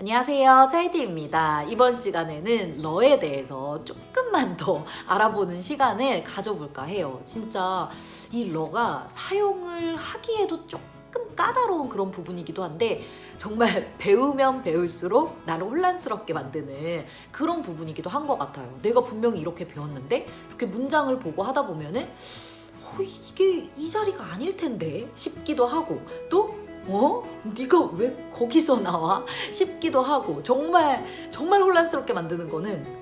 안녕하세요. 차이디입니다. 이번 시간에는 러에 대해서 조금만 더 알아보는 시간을 가져볼까 해요. 진짜 이 러가 사용을 하기에도 조금 까다로운 그런 부분이기도 한데 정말 배우면 배울수록 나를 혼란스럽게 만드는 그런 부분이기도 한 것 같아요. 내가 분명히 이렇게 배웠는데 이렇게 문장을 보고 하다 보면은 어, 이게 이 자리가 아닐 텐데 싶기도 하고 또 어? 네가 왜 거기서 나와? 싶기도 하고 정말 정말 혼란스럽게 만드는 거는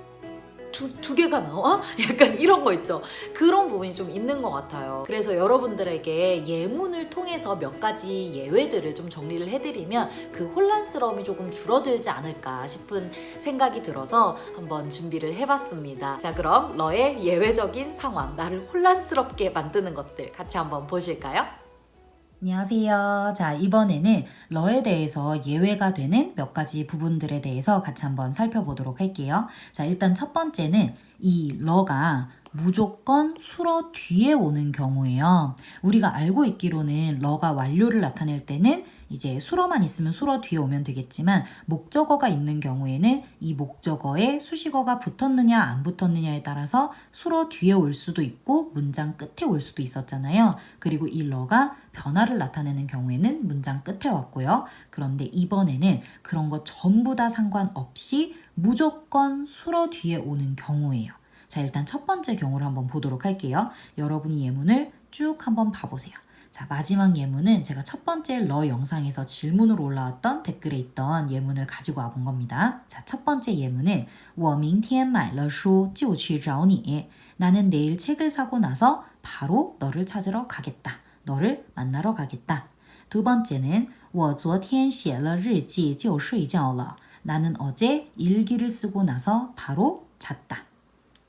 두, 두 개가 나와? 약간 이런 거 있죠. 그런 부분이 좀 있는 것 같아요. 그래서 여러분들에게 예문을 통해서 몇 가지 예외들을 좀 정리를 해드리면 그 혼란스러움이 조금 줄어들지 않을까 싶은 생각이 들어서 한번 준비를 해봤습니다. 자, 그럼 너의 예외적인 상황, 나를 혼란스럽게 만드는 것들 같이 한번 보실까요? 안녕하세요. 자, 이번에는 러에 대해서 예외가 되는 몇 가지 부분들에 대해서 같이 한번 살펴보도록 할게요. 자, 일단 첫 번째는 이 러가 무조건 수러 뒤에 오는 경우예요. 우리가 알고 있기로는 러가 완료를 나타낼 때는 이제 수러만 있으면 수러 뒤에 오면 되겠지만 목적어가 있는 경우에는 이 목적어에 수식어가 붙었느냐 안 붙었느냐에 따라서 수러 뒤에 올 수도 있고 문장 끝에 올 수도 있었잖아요. 그리고 이 러가 변화를 나타내는 경우에는 문장 끝에 왔고요. 그런데 이번에는 그런 거 전부 다 상관없이 무조건 수러 뒤에 오는 경우예요. 자, 일단 첫 번째 경우를 한번 보도록 할게요. 여러분이 예문을 쭉 한번 봐보세요. 자, 마지막 예문은 제가 첫 번째 러 영상에서 질문으로 올라왔던 댓글에 있던 예문을 가지고 와본 겁니다. 자, 첫 번째 예문은 我明天买了书就去找你. 나는 내일 책을 사고 나서 바로 너를 찾으러 가겠다. 너를 만나러 가겠다. 두 번째는 我昨天写了日记就睡觉了. 나는 어제 일기를 쓰고 나서 바로 잤다.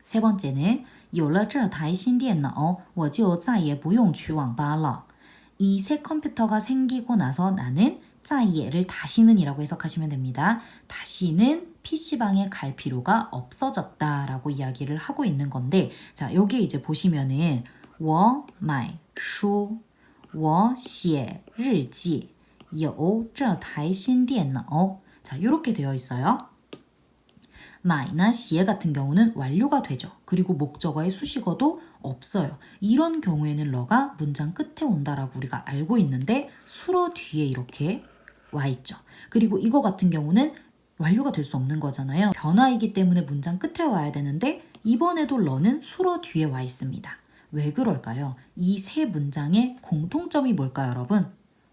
세 번째는 有了这台新电脑，我就再也不用去网吧了。 이 새 컴퓨터가 생기고 나서 나는 짜이를 다시는 이라고 해석하시면 됩니다. 다시는 PC방에 갈 필요가 없어졌다라고 이야기를 하고 있는 건데 자, 여기에 이제 보시면은 我买书我写日记有这台新电脑 자, 이렇게 되어 있어요. 마이나 시에 같은 경우는 완료가 되죠. 그리고 목적어의 수식어도 없어요. 이런 경우에는 러가 문장 끝에 온다라고 우리가 알고 있는데 수로 뒤에 이렇게 와 있죠. 그리고 이거 같은 경우는 완료가 될 수 없는 거잖아요. 변화이기 때문에 문장 끝에 와야 되는데 이번에도 러는 수로 뒤에 와 있습니다. 왜 그럴까요? 이 세 문장의 공통점이 뭘까요, 여러분?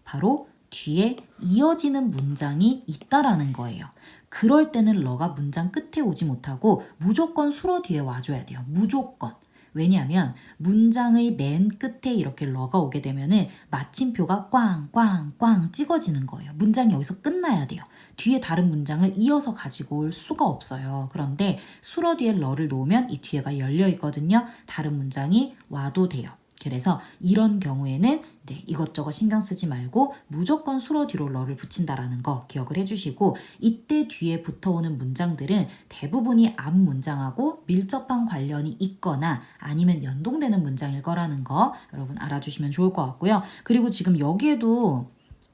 바로 뒤에 이어지는 문장이 있다라는 거예요. 그럴 때는 러가 문장 끝에 오지 못하고 무조건 수로 뒤에 와줘야 돼요. 무조건. 왜냐하면 문장의 맨 끝에 이렇게 러가 오게 되면은 마침표가 꽝꽝꽝 찍어지는 거예요. 문장이 여기서 끝나야 돼요. 뒤에 다른 문장을 이어서 가지고 올 수가 없어요. 그런데 수러 뒤에 러를 놓으면 이 뒤에가 열려 있거든요. 다른 문장이 와도 돼요. 그래서 이런 경우에는 네, 이것저것 신경 쓰지 말고 무조건 수로 뒤로 러를 붙인다라는 거 기억을 해주시고 이때 뒤에 붙어오는 문장들은 대부분이 앞 문장하고 밀접한 관련이 있거나 아니면 연동되는 문장일 거라는 거 여러분 알아주시면 좋을 것 같고요. 그리고 지금 여기에도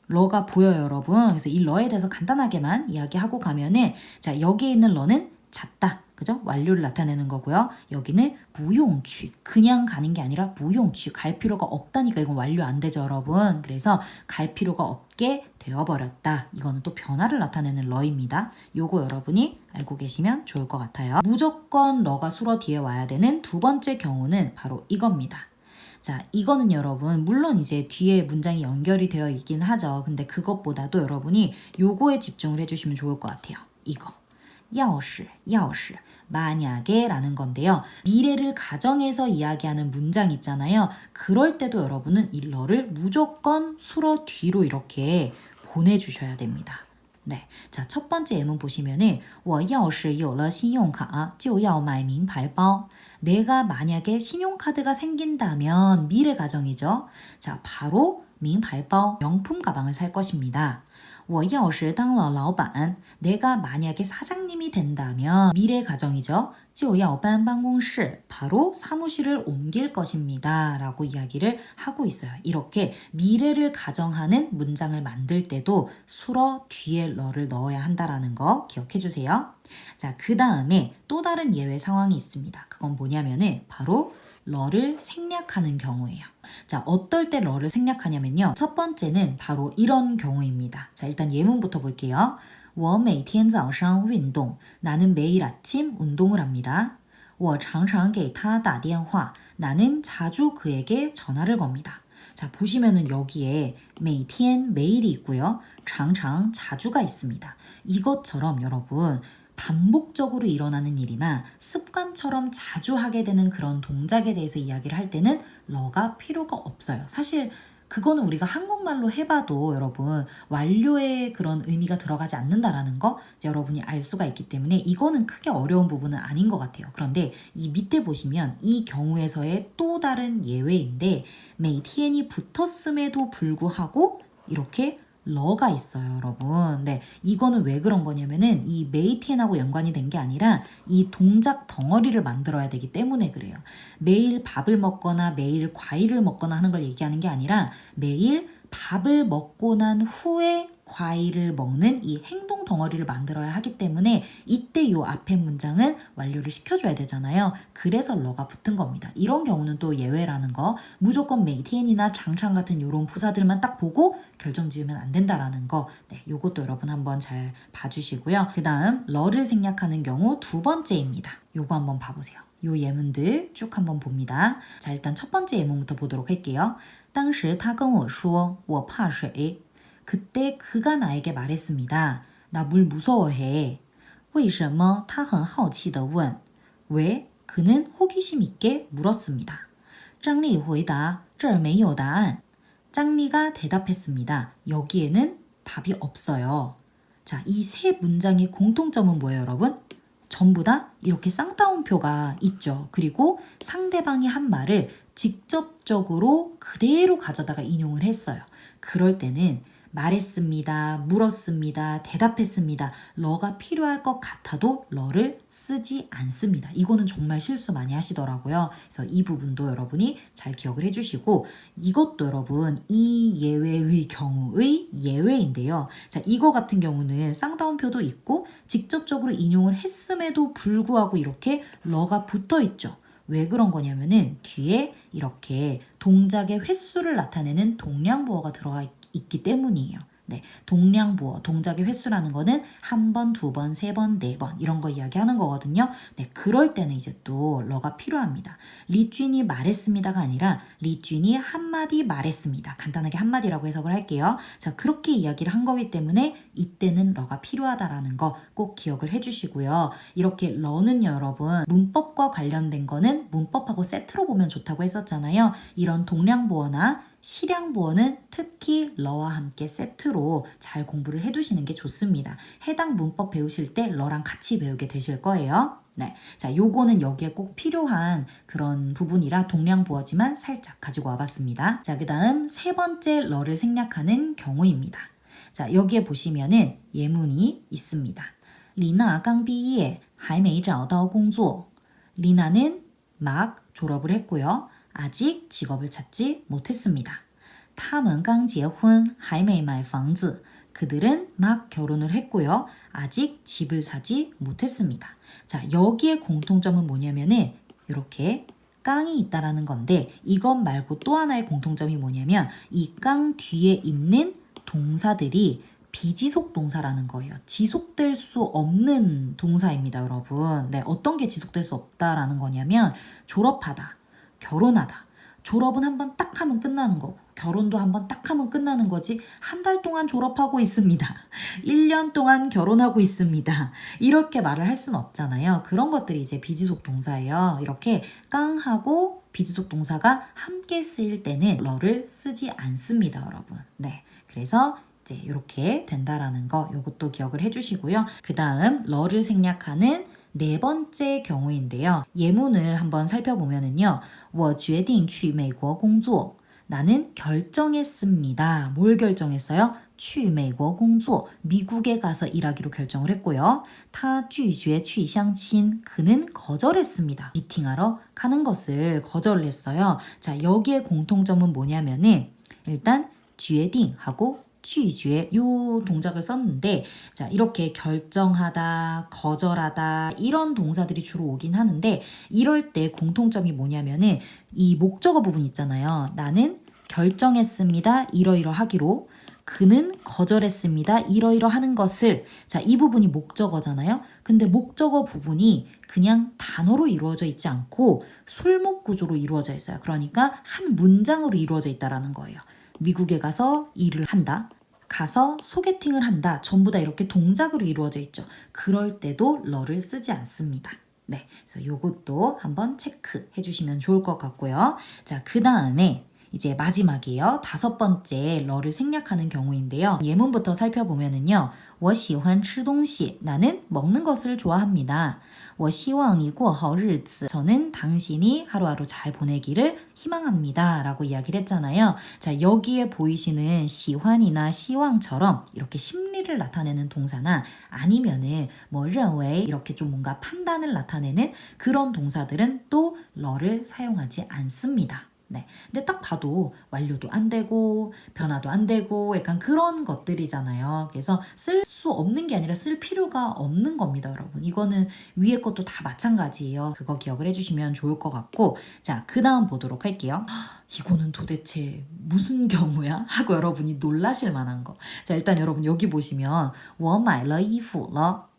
러가 보여요, 여러분. 그래서 이 러에 대해서 간단하게만 이야기하고 가면은 자 여기에 있는 러는 잤다. 그죠? 완료를 나타내는 거고요. 여기는 무용취. 그냥 가는 게 아니라 무용취. 갈 필요가 없다니까 이건 완료 안 되죠, 여러분. 그래서 갈 필요가 없게 되어버렸다. 이거는 또 변화를 나타내는 러입니다. 요거 여러분이 알고 계시면 좋을 것 같아요. 무조건 러가 수러 뒤에 와야 되는 두 번째 경우는 바로 이겁니다. 자, 이거는 여러분, 물론 이제 뒤에 문장이 연결이 되어 있긴 하죠. 근데 그것보다도 여러분이 요거에 집중을 해주시면 좋을 것 같아요. 이거. 钥匙,钥匙. 만약에 라는 건데요. 미래를 가정해서 이야기하는 문장 있잖아요. 그럴 때도 여러분은 이 러를 무조건 수러 뒤로 이렇게 보내주셔야 됩니다. 네. 자, 첫 번째 예문 보시면은 我要是有了信用卡就要买名牌包. 내가 만약에 신용카드가 생긴다면 미래 가정이죠. 자, 바로 名牌包 명품 가방을 살 것입니다. 我要是当了老板, 내가 만약에 사장님이 된다면 미래 가정이죠. 就要搬办公室, 바로 사무실을 옮길 것입니다. 라고 이야기를 하고 있어요. 이렇게 미래를 가정하는 문장을 만들 때도 수러 뒤에 러를 넣어야 한다라는 거 기억해 주세요. 자, 그 다음에 또 다른 예외 상황이 있습니다. 그건 뭐냐면은 바로 러를 생략하는 경우예요. 자, 어떨 때 러를 생략하냐면요. 첫 번째는 바로 이런 경우입니다. 자, 일단 예문부터 볼게요. 我每天早上运动. 나는 매일 아침 운동을 합니다. 我常常给他打电话. 나는 자주 그에게 전화를 겁니다. 자, 보시면은 여기에 每天 매일이 있고요. 常常 자주가 있습니다. 이것처럼 여러분 반복적으로 일어나는 일이나 습관처럼 자주 하게 되는 그런 동작에 대해서 이야기를 할 때는 러가 필요가 없어요. 사실 그거는 우리가 한국말로 해봐도 여러분 완료의 그런 의미가 들어가지 않는다라는 거 이제 여러분이 알 수가 있기 때문에 이거는 크게 어려운 부분은 아닌 것 같아요. 그런데 이 밑에 보시면 이 경우에서의 또 다른 예외인데 메이티엔이 붙었음에도 불구하고 이렇게 러가 있어요, 여러분. 네, 이거는 왜 그런 거냐면은 이 메이티엔하고 연관이 된 게 아니라 이 동작 덩어리를 만들어야 되기 때문에 그래요. 매일 밥을 먹거나 매일 과일을 먹거나 하는 걸 얘기하는 게 아니라 매일 밥을 먹고 난 후에 과일을 먹는 이 행동 덩어리를 만들어야 하기 때문에 이때 요 앞에 문장은 완료를 시켜줘야 되잖아요. 그래서 러가 붙은 겁니다. 이런 경우는 또 예외라는 거. 무조건 메이티엔이나 장창 같은 요런 부사들만 딱 보고 결정 지으면 안 된다라는 거. 네, 요것도 여러분 한번 잘 봐주시고요. 그 다음 러를 생략하는 경우 두 번째입니다. 요거 한번 봐보세요. 요 예문들 쭉 한번 봅니다. 자, 일단 첫 번째 예문부터 보도록 할게요. 当时他跟我说我怕水 그때 그가 나에게 말했습니다. 나 물 무서워해. 为什么他很好奇地问 왜? 그는 호기심 있게 물었습니다. 张丽回答这儿没有答案. 짱리가 대답했습니다. 여기에는 답이 없어요. 자, 이 세 문장의 공통점은 뭐예요, 여러분? 전부 다 이렇게 쌍따옴표가 있죠. 그리고 상대방이 한 말을 직접적으로 그대로 가져다가 인용을 했어요. 그럴 때는 말했습니다, 물었습니다, 대답했습니다. 러가 필요할 것 같아도 러를 쓰지 않습니다. 이거는 정말 실수 많이 하시더라고요. 그래서 이 부분도 여러분이 잘 기억을 해주시고 이것도 여러분 이 예외의 경우의 예외인데요. 자, 이거 같은 경우는 쌍따옴표도 있고 직접적으로 인용을 했음에도 불구하고 이렇게 러가 붙어 있죠. 왜 그런 거냐면은 뒤에 이렇게 동작의 횟수를 나타내는 동량보어가 들어가 있, 있기 때문이에요. 네, 동량보어, 동작의 횟수라는 거는 한 번, 두 번, 세 번, 네 번 이런 거 이야기하는 거거든요. 네, 그럴 때는 이제 또 러가 필요합니다. 리쥔이 말했습니다가 아니라 리쥔이 한마디 말했습니다. 간단하게 한마디라고 해석을 할게요. 자, 그렇게 이야기를 한 거기 때문에 이때는 러가 필요하다라는 거 꼭 기억을 해주시고요. 이렇게 러는 여러분 문법과 관련된 거는 문법하고 세트로 보면 좋다고 했었잖아요. 이런 동량보어나 시량보어는 특히 러와 함께 세트로 잘 공부를 해두시는 게 좋습니다. 해당 문법 배우실 때 러랑 같이 배우게 되실 거예요. 네. 자, 요거는 여기에 꼭 필요한 그런 부분이라 동량보어지만 살짝 가지고 와봤습니다. 자, 그 다음 세 번째 러를 생략하는 경우입니다. 자, 여기에 보시면은 예문이 있습니다. 리나 刚毕业还没找到工作. 리나는 막 졸업을 했고요. 아직 직업을 찾지 못했습니다. 他们刚结婚还没买房子. 그들은 막 결혼을 했고요. 아직 집을 사지 못했습니다. 자, 여기에 공통점은 뭐냐면은 이렇게 깡이 있다라는 건데 이것 말고 또 하나의 공통점이 뭐냐면 이 깡 뒤에 있는 동사들이 비지속 동사라는 거예요. 지속될 수 없는 동사입니다, 여러분. 네, 어떤 게 지속될 수 없다라는 거냐면 졸업하다, 결혼하다. 졸업은 한 번 딱 하면 끝나는 거고 결혼도 한 번 딱 하면 끝나는 거지 한 달 동안 졸업하고 있습니다. 1년 동안 결혼하고 있습니다. 이렇게 말을 할 수는 없잖아요. 그런 것들이 이제 비지속 동사예요. 이렇게 깡하고 비지속 동사가 함께 쓰일 때는 러를 쓰지 않습니다, 여러분. 네. 그래서 이제 이렇게 된다라는 거 요것도 기억을 해주시고요. 그 다음 러를 생략하는 네 번째 경우인데요. 예문을 한번 살펴보면은요. 我决定去美国工作. 나는 결정했습니다. 뭘 결정했어요? 去美国工作 미국에 가서 일하기로 결정을 했고요. 他拒绝去相亲 그는 거절했습니다. 미팅하러 가는 것을 거절을 했어요. 자, 여기에 공통점은 뭐냐면은 일단 决定하고 拒绝요 동작을 썼는데 자, 이렇게 결정하다, 거절하다 이런 동사들이 주로 오긴 하는데 이럴 때 공통점이 뭐냐면은 이 목적어 부분 있잖아요. 나는 결정했습니다. 이러이러하기로 그는 거절했습니다. 이러이러 하는 것을. 자, 이 부분이 목적어잖아요. 근데 목적어 부분이 그냥 단어로 이루어져 있지 않고 술목 구조로 이루어져 있어요. 그러니까 한 문장으로 이루어져 있다라는 거예요. 미국에 가서 일을 한다. 가서 소개팅을 한다. 전부 다 이렇게 동작으로 이루어져 있죠. 그럴 때도 러를 쓰지 않습니다. 네. 그래서 요것도 한번 체크해 주시면 좋을 것 같고요. 자, 그 다음에 이제 마지막이에요. 다섯 번째 러를 생략하는 경우인데요. 예문부터 살펴보면은요. 我喜欢吃东西. 나는 먹는 것을 좋아합니다. 我希望你过好日子. 저는 당신이 하루하루 잘 보내기를 희망합니다. 라고 이야기를 했잖아요. 자, 여기에 보이시는 시환이나 시왕처럼 이렇게 심리를 나타내는 동사나 아니면은 뭐认为 이렇게 좀 뭔가 판단을 나타내는 그런 동사들은 또 러를 사용하지 않습니다. 네. 근데 딱 봐도 완료도 안 되고 변화도 안 되고 약간 그런 것들이잖아요. 그래서 쓸 수 없는 게 아니라 쓸 필요가 없는 겁니다, 여러분. 이거는 위에 것도 다 마찬가지예요. 그거 기억을 해주시면 좋을 것 같고 자, 그 다음 보도록 할게요. 이거는 도대체 무슨 경우야? 하고 여러분이 놀라실 만한 거. 자, 일단 여러분 여기 보시면 我买了衣服了.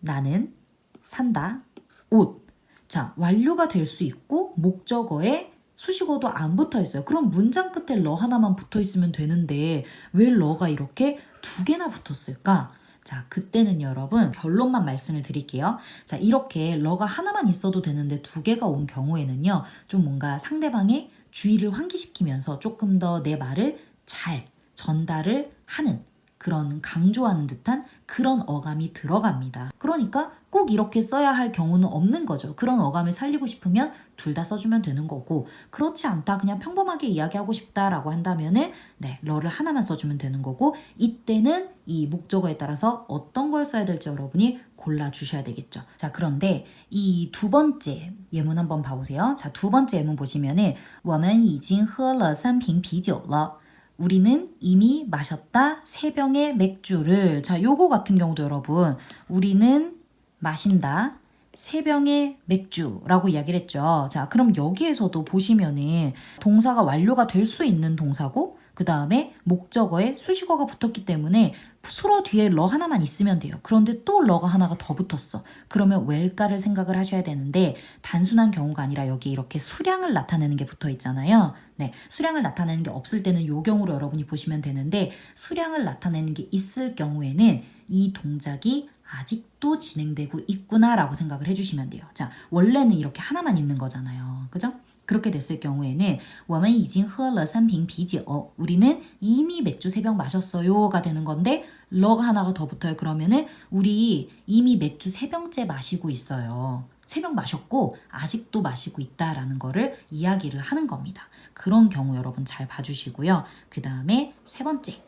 나는 산다. 옷. 자, 완료가 될 수 있고 목적어에 수식어도 안 붙어 있어요. 그럼 문장 끝에 러 하나만 붙어 있으면 되는데 왜 러가 이렇게 두 개나 붙었을까? 자, 그때는 여러분 결론만 말씀을 드릴게요. 자, 이렇게 러가 하나만 있어도 되는데 두 개가 온 경우에는요. 좀 뭔가 상대방의 주의를 환기시키면서 조금 더 내 말을 잘 전달을 하는 그런 강조하는 듯한 그런 어감이 들어갑니다. 그러니까 꼭 이렇게 써야 할 경우는 없는 거죠. 그런 어감을 살리고 싶으면 둘 다 써주면 되는 거고 그렇지 않다 그냥 평범하게 이야기하고 싶다라고 한다면은 네 러를 하나만 써주면 되는 거고 이때는 이 목적어에 따라서 어떤 걸 써야 될지 여러분이 골라 주셔야 되겠죠. 자 그런데 이 두 번째 예문 한번 봐보세요. 자 두 번째 예문 보시면은 我们已经喝了三瓶啤酒了。 우리는 이미 마셨다 세 병의 맥주를 자 요거 같은 경우도 여러분 우리는 마신다 세 병의 맥주라고 이야기를 했죠. 자, 그럼 여기에서도 보시면은 동사가 완료가 될 수 있는 동사고 그 다음에 목적어에 수식어가 붙었기 때문에 수로 뒤에 러 하나만 있으면 돼요. 그런데 또 러가 하나가 더 붙었어. 그러면 왜일까를 생각을 하셔야 되는데 단순한 경우가 아니라 여기 이렇게 수량을 나타내는 게 붙어 있잖아요. 네, 수량을 나타내는 게 없을 때는 요 경우로 여러분이 보시면 되는데 수량을 나타내는 게 있을 경우에는 이 동작이 아직도 진행되고 있구나라고 생각을 해주시면 돼요. 자, 원래는 이렇게 하나만 있는 거잖아요. 그죠? 그렇게 됐을 경우에는 我们已经喝了三瓶啤酒. 우리는 이미 맥주 세 병 마셨어요가 되는 건데 러가 하나가 더 붙어요. 그러면은 우리 이미 맥주 세 병째 마시고 있어요. 세 병 마셨고 아직도 마시고 있다라는 거를 이야기를 하는 겁니다. 그런 경우 여러분 잘 봐주시고요. 그 다음에 세 번째.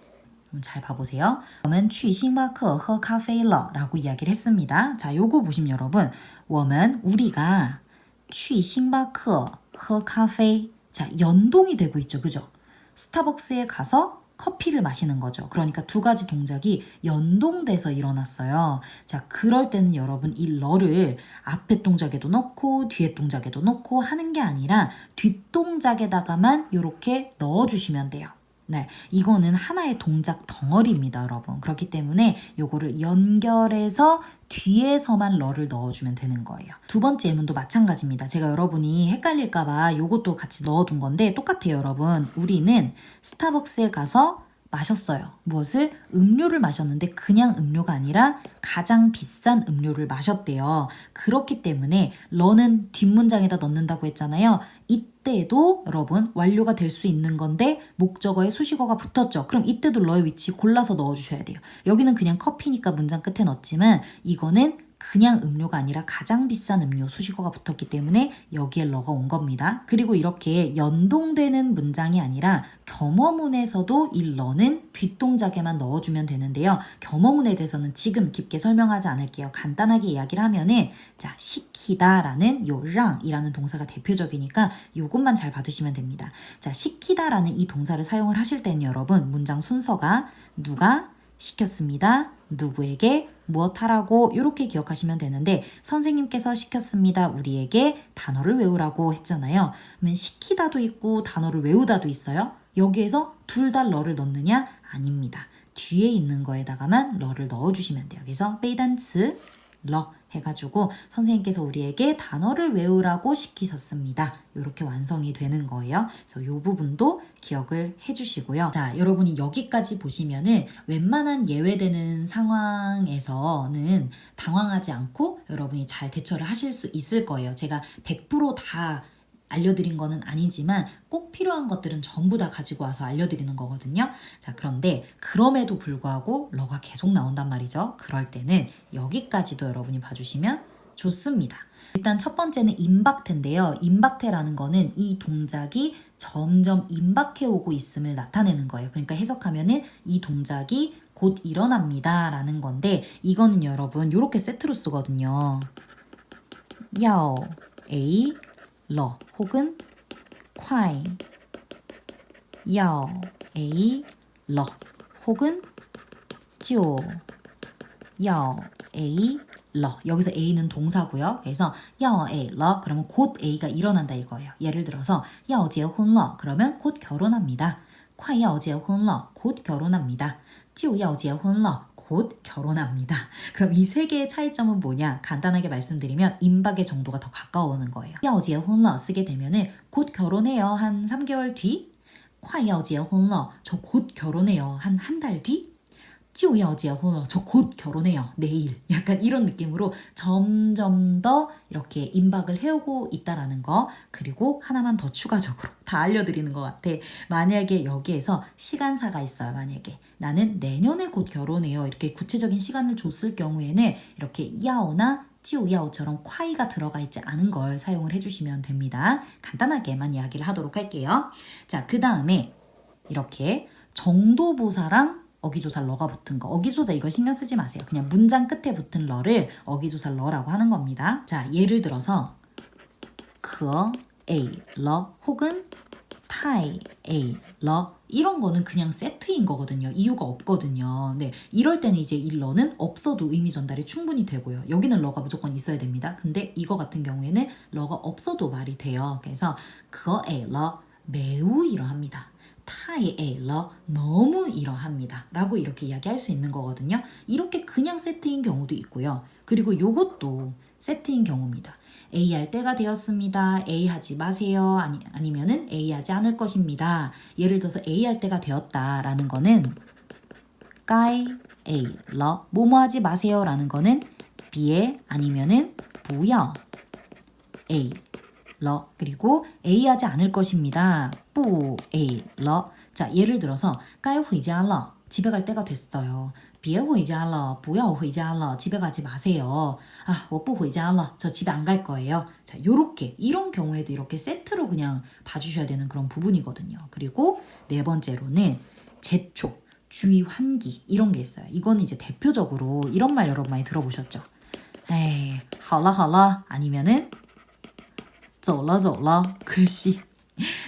음, 잘 봐보세요. 我们去星巴克喝咖啡了 라고 이야기를 했습니다. 자, 요거 보시면 여러분, 我们 우리가 去星巴克 喝 카페. 자, 연동이 되고 있죠. 그죠? 스타벅스에 가서 커피를 마시는 거죠. 그러니까 두 가지 동작이 연동돼서 일어났어요. 자, 그럴 때는 여러분 이 러를 앞에 동작에도 넣고 뒤에 동작에도 넣고 하는 게 아니라 뒷동작에다가만 이렇게 넣어주시면 돼요. 네, 이거는 하나의 동작 덩어리입니다, 여러분. 그렇기 때문에 요거를 연결해서 뒤에서만 러를 넣어주면 되는 거예요. 두 번째 예문도 마찬가지입니다. 제가 여러분이 헷갈릴까봐 요것도 같이 넣어둔 건데 똑같아요, 여러분. 우리는 스타벅스에 가서 마셨어요. 무엇을? 음료를 마셨는데 그냥 음료가 아니라 가장 비싼 음료를 마셨대요. 그렇기 때문에 러는 뒷문장에다 넣는다고 했잖아요. 이때도 여러분 완료가 될 수 있는 건데 목적어에 수식어가 붙었죠. 그럼 이때도 러의 위치 골라서 넣어주셔야 돼요. 여기는 그냥 커피니까 문장 끝에 넣었지만 이거는 그냥 음료가 아니라 가장 비싼 음료 수식어가 붙었기 때문에 여기에 러가 온 겁니다. 그리고 이렇게 연동되는 문장이 아니라 겸어문에서도 이 러는 뒷동작에만 넣어주면 되는데요. 겸어문에 대해서는 지금 깊게 설명하지 않을게요. 간단하게 이야기를 하면은 자 시키다라는 요랑이라는 동사가 대표적이니까 요것만 잘 봐두시면 됩니다. 자 시키다라는 이 동사를 사용을 하실 때는 여러분 문장 순서가 누가 시켰습니다. 누구에게 무엇 하라고 이렇게 기억하시면 되는데 선생님께서 시켰습니다. 우리에게 단어를 외우라고 했잖아요. 그러면 시키다도 있고 단어를 외우다도 있어요. 여기에서 둘 다 러를 넣느냐? 아닙니다. 뒤에 있는 거에다가만 러를 넣어주시면 돼요. 그래서 베이단츠 러 해가지고 선생님께서 우리에게 단어를 외우라고 시키셨습니다. 이렇게 완성이 되는 거예요. 그래서 이 부분도 기억을 해주시고요. 자, 여러분이 여기까지 보시면은 웬만한 예외되는 상황에서는 당황하지 않고 여러분이 잘 대처를 하실 수 있을 거예요. 제가 100%다 알려드린 거는 아니지만 꼭 필요한 것들은 전부 다 가지고 와서 알려드리는 거거든요. 자, 그런데 그럼에도 불구하고 러가 계속 나온단 말이죠. 그럴 때는 여기까지도 여러분이 봐주시면 좋습니다. 일단 첫 번째는 임박태인데요. 임박태라는 거는 이 동작이 점점 임박해 오고 있음을 나타내는 거예요. 그러니까 해석하면은 이 동작이 곧 일어납니다. 라는 건데 이거는 여러분 이렇게 세트로 쓰거든요. 야오, 에이, 러 혹은 콰이 야오 에이 러 혹은 쥐오 야오 에이 러 여기서 A는 동사고요. 그래서 야오 에이 러 그러면 곧 A가 일어난다 이거예요. 예를 들어서 야오结婚了 그러면 곧 결혼합니다. 콰이 야오 结婚了곧 결혼합니다. 쥐오 야오 结婚了 곧 결혼합니다. 그럼 이 세 개의 차이점은 뭐냐? 간단하게 말씀드리면 임박의 정도가 더 가까워오는 거예요. 要结婚了 쓰게 되면은 곧 결혼해요. 한 3개월 뒤. 快要结婚了. 저 곧 결혼해요. 한 한 달 뒤. 就要结婚了. 저 곧 결혼해요. 내일. 약간 이런 느낌으로 점점 더 이렇게 임박을 해오고 있다라는 거. 그리고 하나만 더 추가적으로 다 알려드리는 것 같아. 만약에 여기에서 시간사가 있어요. 만약에 나는 내년에 곧 결혼해요. 이렇게 구체적인 시간을 줬을 경우에는 이렇게 야오나 찌오야오처럼 콰이가 들어가 있지 않은 걸 사용을 해주시면 됩니다. 간단하게만 이야기를 하도록 할게요. 자, 그 다음에 이렇게 정도부사랑 어기조사 러가 붙은 거. 어기조사 이거 신경 쓰지 마세요. 그냥 문장 끝에 붙은 러를 어기조사 러라고 하는 겁니다. 자, 예를 들어서 그 에이 러 혹은 타이 에이 러 이런 거는 그냥 세트인 거거든요. 이유가 없거든요. 네, 이럴 때는 이제 이 러는 없어도 의미 전달이 충분히 되고요. 여기는 러가 무조건 있어야 됩니다. 근데 이거 같은 경우에는 러가 없어도 말이 돼요. 그래서 그에이 러 매우 이러합니다. 타이에이 러 너무 이러합니다. 라고 이렇게 이야기할 수 있는 거거든요. 이렇게 그냥 세트인 경우도 있고요. 그리고 요것도 세트인 경우입니다. A 할 때가 되었습니다. A 하지 마세요. 아니, 아니면은 A 하지 않을 것입니다. 예를 들어서 A 할 때가 되었다라는 거는 까이 A 러 뭐뭐 하지 마세요라는 거는 B에 아니면은 부여 A 러 그리고 A 하지 않을 것입니다. 뿌 A 러 자, 예를 들어서 까이 회자러 집에 갈 때가 됐어요. 비에 회자러 부여 회자러 집에 가지 마세요. 아, 我不回家了. 저 집에 안 갈 거예요. 자, 요렇게 이런 경우에도 이렇게 세트로 그냥 봐주셔야 되는 그런 부분이거든요. 그리고 네 번째로는 재촉, 주의 환기 이런 게 있어요. 이거는 이제 대표적으로 이런 말 여러분 많이 들어보셨죠? 에이, 好了好了 아니면은 走了走了 글씨.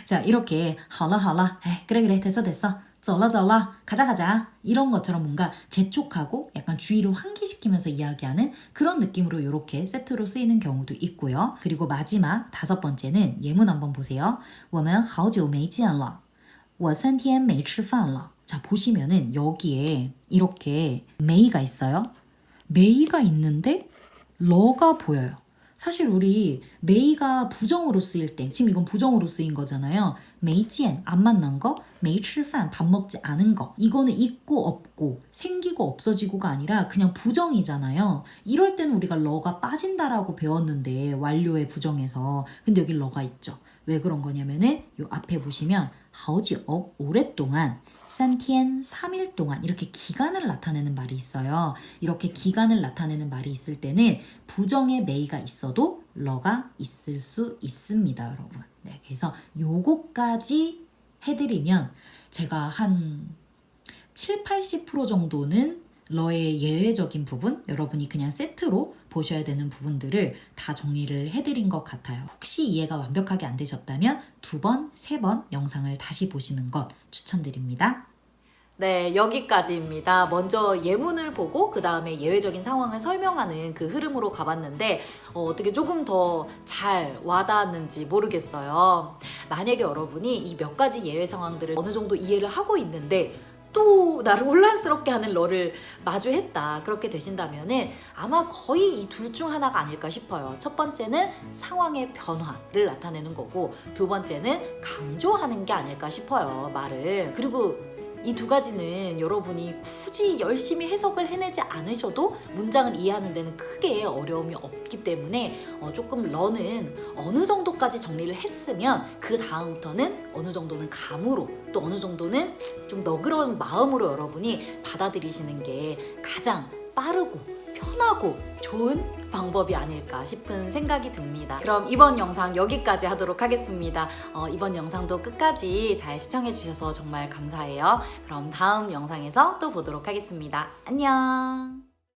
자, 이렇게 好了好了 에이, 그래 그래 됐어 됐어. 走了走了 가자 가자 이런 것처럼 뭔가 재촉하고 약간 주의를 환기시키면서 이야기하는 그런 느낌으로 이렇게 세트로 쓰이는 경우도 있고요. 그리고 마지막 다섯 번째는 예문 한번 보세요. 我们好久没见了.我三天没吃饭了. 자, 보시면은 여기에 이렇게 메이가 있어요. 메이가 있는데 러가 보여요. 사실 우리 메이가 부정으로 쓰일 때 지금 이건 부정으로 쓰인 거잖아요. 메이지엔 안 만난 거, 메이칠판 밥 먹지 않은 거 이거는 있고 없고 생기고 없어지고가 아니라 그냥 부정이잖아요. 이럴 때는 우리가 러가 빠진다라고 배웠는데 완료의 부정에서 근데 여기 러가 있죠. 왜 그런 거냐면은 요 앞에 보시면 하오지어 오랫동안 산티엔 3일 동안 이렇게 기간을 나타내는 말이 있어요. 이렇게 기간을 나타내는 말이 있을 때는 부정의 메이가 있어도 러가 있을 수 있습니다, 여러분. 네, 그래서 요거까지 해드리면 제가 한 7, 80% 정도는 러의 예외적인 부분, 여러분이 그냥 세트로 보셔야 되는 부분들을 다 정리를 해드린 것 같아요. 혹시 이해가 완벽하게 안 되셨다면 두 번, 세 번 영상을 다시 보시는 것 추천드립니다. 네, 여기까지입니다. 먼저 예문을 보고 그 다음에 예외적인 상황을 설명하는 그 흐름으로 가봤는데 어, 떻게 조금 더 잘 와닿았는지 모르겠어요. 만약에 여러분이 이 몇 가지 예외 상황들을 어느 정도 이해를 하고 있는데 또 나를 혼란스럽게 하는 너를 마주했다 그렇게 되신다면은 아마 거의 이 둘 중 하나가 아닐까 싶어요. 첫 번째는 상황의 변화를 나타내는 거고 두 번째는 강조하는 게 아닐까 싶어요. 말을 그리고 이 두 가지는 여러분이 굳이 열심히 해석을 해내지 않으셔도 문장을 이해하는 데는 크게 어려움이 없기 때문에 어, 조금 러는 어느 정도까지 정리를 했으면 그 다음부터는 어느 정도는 감으로 또 어느 정도는 좀 너그러운 마음으로 여러분이 받아들이시는 게 가장 빠르고 편하고 좋은 방법이 아닐까 싶은 생각이 듭니다. 그럼 이번 영상 여기까지 하도록 하겠습니다. 어, 이번 영상도 끝까지 잘 시청해주셔서 정말 감사해요. 그럼 다음 영상에서 또 보도록 하겠습니다. 안녕!